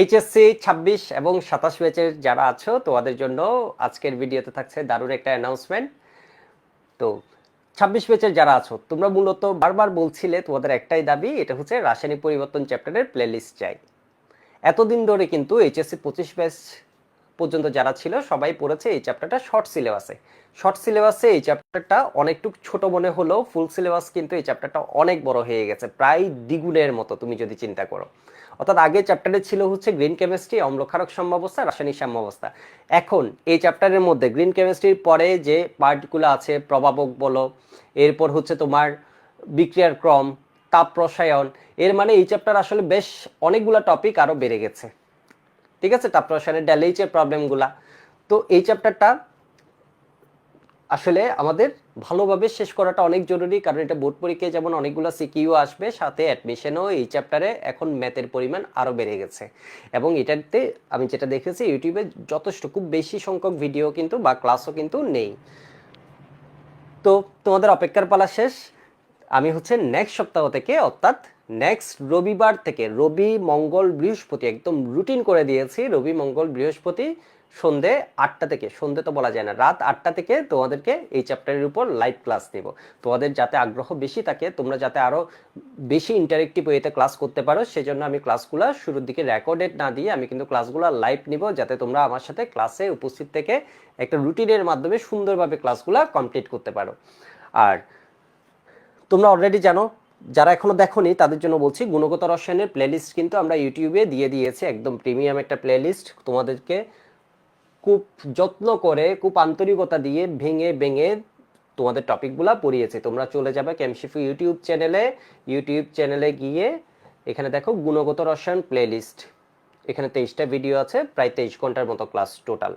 HSC ছাব্বিশ এবং সাতাশ ব্যাচের যারা আছো, তোমাদের জন্য আজকের ভিডিওতে থাকছে দারুণ একটা অ্যানাউন্সমেন্ট তো ছাব্বিশ ব্যাচের যারা আছো, তোমরা মূলত বারবার বলছিলে তোমাদের একটাই দাবি, এটা হচ্ছে রাসায়নিক পরিবর্তন চ্যাপ্টারের প্লেলিস্ট চাই। এতদিন ধরে কিন্তু এইচএসসি পঁচিশ ব্যাচ পর্যন্ত যারা ছিল, সবাই পড়েছে এই চ্যাপ্টারটা শর্ট সিলেবাসে শর্ট সিলেবাসে এই চ্যাপ্টারটা অনেকটুকু ছোট মনে হলেও ফুল সিলেবাস কিন্তু এই চ্যাপ্টারটা অনেক বড় হয়ে গেছে, প্রায় দ্বিগুণের মতো তুমি যদি চিন্তা করো। অর্থাৎ আগে চ্যাপ্টারে ছিল হচ্ছে গ্রিন কেমিস্ট্রি অম্লক্ষারক সাম্যাবস্থা, রাসায়নিক সাম্যাবস্থা। এখন এই চ্যাপ্টারের মধ্যে গ্রিন কেমিস্ট্রির পরে যে পার্টগুলো আছে প্রভাবক বলো, এরপর হচ্ছে তোমার বিক্রিয়ার ক্রম তাপ রসায়ন এর মানে এই চ্যাপ্টার আসলে বেশ অনেকগুলো টপিক আরও বেড়ে গেছে। ঠিক আছে? তাপ রসায়নের ড্যালেইচের প্রবলেমগুলা তো এই চ্যাপ্টারটা আসলে আমাদের ভালোভাবে শেষ করাটা অনেক জরুরি, কারণ এটা বোর্ড পরীক্ষায় যেমন অনেকগুলো সিকিউ আসবে, সাথে অ্যাডমিশনও এই চ্যাপ্টারে এখন ম্যাথের পরিমাণ আরও বেড়ে গেছে। এবং এটাতে আমি যেটা দেখেছি ইউটিউবে যথেষ্ট, খুব বেশি সংখ্যক ভিডিও কিন্তু বা ক্লাসও কিন্তু নেই। তো তোমাদের অপেক্ষার পালা শেষ। আমি হচ্ছে নেক্সট সপ্তাহ থেকে অর্থাৎ নেক্সট রবিবার থেকে রবি, মঙ্গল, বৃহস্পতি একদম রুটিন করে দিয়েছি। রবি, মঙ্গল, বৃহস্পতি সন্ধে আটটা থেকে। সন্ধে তো বলা যায় না, রাত আটটা থেকে তোমাদেরকে এই চ্যাপ্টারের উপর লাইভ ক্লাস নেব। তোমাদের যাতে আগ্রহ বেশি থাকে, তোমরা যাতে আরও বেশি ইন্টারেক্টিভ ওয়েতে ক্লাস করতে পারো, সেজন্য আমি ক্লাসগুলো শুরুর দিকে রেকর্ডেড না দিয়ে আমি কিন্তু ক্লাসগুলো লাইভ নিব, যাতে তোমরা আমার সাথে ক্লাসে উপস্থিত থেকে একটা রুটিনের মাধ্যমে সুন্দরভাবে ক্লাসগুলো কমপ্লিট করতে পারো। আর তোমরা অলরেডি জানো যারা এখনও দেখোনি, তাদের জন্য বলছি গুণগত রসায়নের প্লেলিস্ট কিন্তু আমরা ইউটিউবে দিয়ে দিয়েছি, একদম প্রিমিয়াম একটা প্লেলিস্ট তোমাদেরকে খুব যত্ন করে, খুব আন্তরিকতা দিয়ে ভেঙে ভেঙে তোমাদের টপিকগুলা পড়িয়েছে। তোমরা চলে যাবে ক্যামশিফু ইউটিউব চ্যানেলে ইউটিউব চ্যানেলে গিয়ে এখানে দেখো গুণগত রসায়ন প্লেলিস্ট এখানে তেইশটা ভিডিও আছে, প্রায় তেইশ ঘণ্টার মতো ক্লাস টোটাল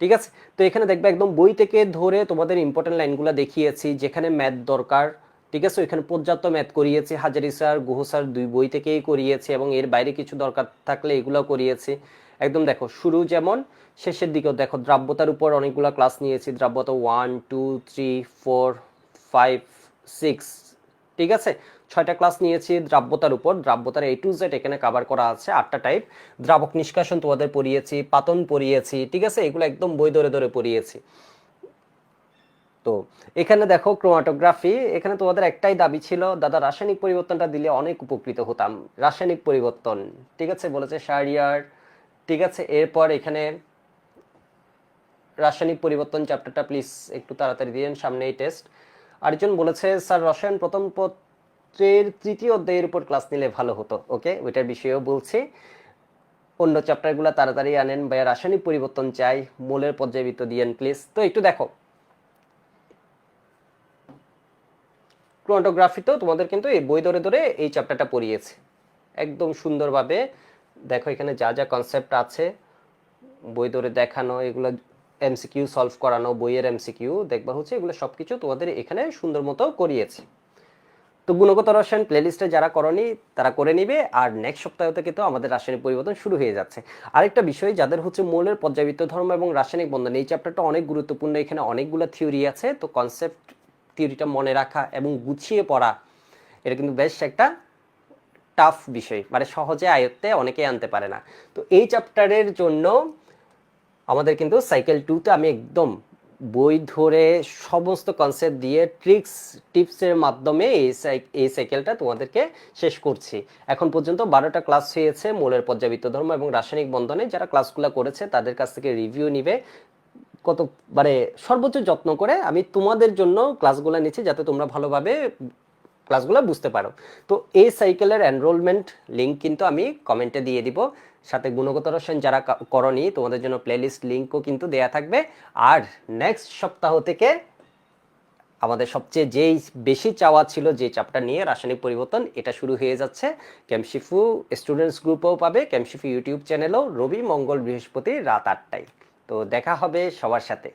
ঠিক আছে? তো এখানে দেখবে একদম বই থেকে ধরে তোমাদের ইম্পর্টেন্ট লাইনগুলো দেখিয়েছি, যেখানে ম্যাথ দরকার ঠিক আছে, ওইখানে পর্যাপ্ত ম্যাথ করিয়েছি। হাজারি স্যার, গুহ স্যার দুই বই থেকেই করিয়েছি এবং এর বাইরে কিছু দরকার থাকলে এগুলো করিয়েছি। একদম দেখো, শুরু যেমন, শেষের দিকেও দেখো, দ্রাব্যতার উপর অনেকগুলো ক্লাস নিয়েছি, দ্রাব্যতা one two three four five six ঠিক আছে? ছয়টা ক্লাস নিয়েছি দ্রাব্যতার উপর। দ্রাব্যতার এ টু জেড এখানে কাভার করা আছে, আটটা টাইপ দ্রাবক নিষ্কাশন তোমাদের পড়িয়েছি, পাতন পড়িয়েছি, ঠিক আছে? এগুলো একদম বই ধরে ধরে পড়িয়েছি। তো এখানে দেখো ক্রোমাটোগ্রাফি এখানে তোমাদের একটাই দাবি ছিল, দাদা, রাসায়নিক পরিবর্তনটা দিলে অনেক উপকৃত হতাম। রাসায়নিক পরিবর্তন, ঠিক আছে? বলেছে শারিয়ার ঠিক আছে? এরপর এখানে রাসায়নিক পরিবর্তন চ্যাপ্টারটা প্লিজ একটু তাড়াতাড়ি দিন সামনে এই টেস্ট আরেকজন বলেছে, স্যার, রসায়ন প্রথম পত্রের তৃতীয় অধ্যায়ের উপর ক্লাস নিলে ভালো হতো। ওকে ওইটার বিষয়েও বলছি। অন্য চ্যাপ্টারগুলো তাড়াতাড়ি আনেন। বা রাসায়নিক পরিবর্তন চাই, মূলের পর্যায়বৃত্ত দিয়েন প্লিজ তো একটু দেখো ক্রোমাটোগ্রাফিতেও তোমাদের কিন্তু এই বই ধরে ধরে এই চ্যাপ্টারটা পড়িয়েছে। একদম সুন্দরভাবে দেখো এখানে যা যা কনসেপ্ট আছে, বই ধরে দেখানো, এগুলো এমসিকিউ সলভ করানো, বইয়ের এমসিকিউ দেখবা হচ্ছে এগুলো সব কিছু তোমাদের এখানে সুন্দর মতো করিয়েছে। তো গুণগত রসায়ন প্লেলিস্টে যারা করনি, তারা করে নিবে, আর নেক্সট সপ্তাহ থেকে তো আমাদের রাসায়নিক পরিবর্তন শুরু হয়ে যাচ্ছে। আরেকটা বিষয়, যাদের হচ্ছে মৌলের পর্যাবৃত্ত ধর্ম এবং রাসায়নিক বন্ধন, এই চ্যাপ্টারটা অনেক গুরুত্বপূর্ণ, এখানে অনেকগুলো থিওরি আছে, তো কনসেপ্ট থিওরিটা মনে রাখা এবং গুছিয়ে পড়া, এটা কিন্তু বেশ একটা টাফ বিষয়। মানে সহজে আয়ত্তে অনেকেই আনতে পারে না। তো এই চ্যাপ্টারের জন্য আমাদের কিন্তু সাইকেল টুতে আমি একদম বই ধরে সমস্ত কনসেপ্ট দিয়ে ট্রিক্স টিপসের মাধ্যমে এই এই সাইকেলটা তোমাদেরকে শেষ করছি। এখন পর্যন্ত বারোটা ক্লাস হয়েছে, মূলের পর্যাবৃত্ত ধর্ম এবং রাসায়নিক বন্ধনে। যারা ক্লাসগুলো করেছে, তাদের কাছ থেকে রিভিউ নিবে। কত মানে সর্বোচ্চ যত্ন করে আমি তোমাদের জন্য ক্লাসগুলো নিচ্ছি যাতে তোমরা ভালোভাবে ক্লাসগুলো বুঝতে পারো। তো এই সাইকেলের এনরোলমেন্ট লিঙ্ক কিন্তু আমি কমেন্টে দিয়ে দিব। সাথে গুণগত রসায়ন যারা করনি, তোমাদের জন্য প্লেলিস্ট লিঙ্কও কিন্তু দেয়া থাকবে। আর নেক্সট সপ্তাহ থেকে আমাদের সবচেয়ে যেই বেশি চাওয়া ছিল যে চাপটা নিয়ে রাসায়নিক পরিবর্তন, এটা শুরু হয়ে যাচ্ছে। ক্যামশিফু স্টুডেন্টস গ্রুপও পাবে ক্যামশিফু ইউটিউব চ্যানেলও রবি মঙ্গল বৃহস্পতি রাত আটটায়। তো দেখা হবে সবার সাথে।